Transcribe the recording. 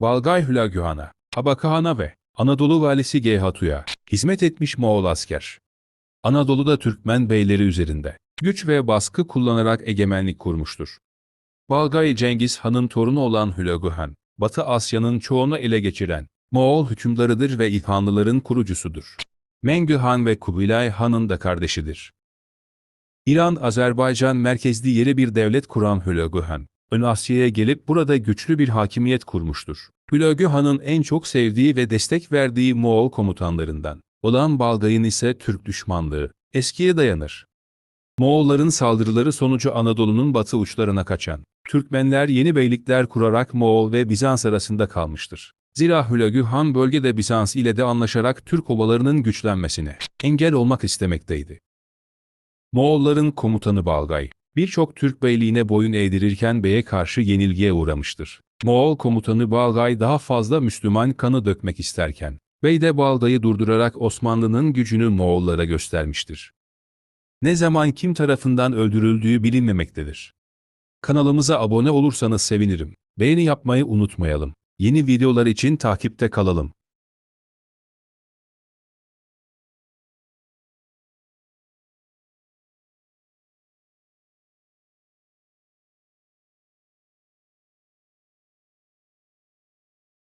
Balgay Hülagühan'a, Habakahan'a ve Anadolu valisi Geyhatu'ya hizmet etmiş Moğol asker. Anadolu'da Türkmen beyleri üzerinde güç ve baskı kullanarak egemenlik kurmuştur. Balgay Cengiz Han'ın torunu olan Hülagühan, Batı Asya'nın çoğunu ele geçiren Moğol hükümdarıdır ve İlhanlıların kurucusudur. Mengü Han ve Kubilay Han'ın da kardeşidir. İran, Azerbaycan merkezli yeri bir devlet kuran Hülagü Han, Ön Asya'ya gelip burada güçlü bir hakimiyet kurmuştur. Hülagü Han'ın en çok sevdiği ve destek verdiği Moğol komutanlarından olan Balgay'ın ise Türk düşmanlığı eskiye dayanır. Moğolların saldırıları sonucu Anadolu'nun batı uçlarına kaçan Türkmenler yeni beylikler kurarak Moğol ve Bizans arasında kalmıştır. Zira Hülagü Han bölgede Bizans ile de anlaşarak Türk obalarının güçlenmesine engel olmak istemekteydi. Moğolların komutanı Balgay, birçok Türk beyliğine boyun eğdirirken beye karşı yenilgiye uğramıştır. Moğol komutanı Balgay daha fazla Müslüman kanı dökmek isterken, bey de Balgay'ı durdurarak Osmanlı'nın gücünü Moğollara göstermiştir. Ne zaman kim tarafından öldürüldüğü bilinmemektedir. Kanalımıza abone olursanız sevinirim. Beğeni yapmayı unutmayalım. Yeni videolar için takipte kalalım.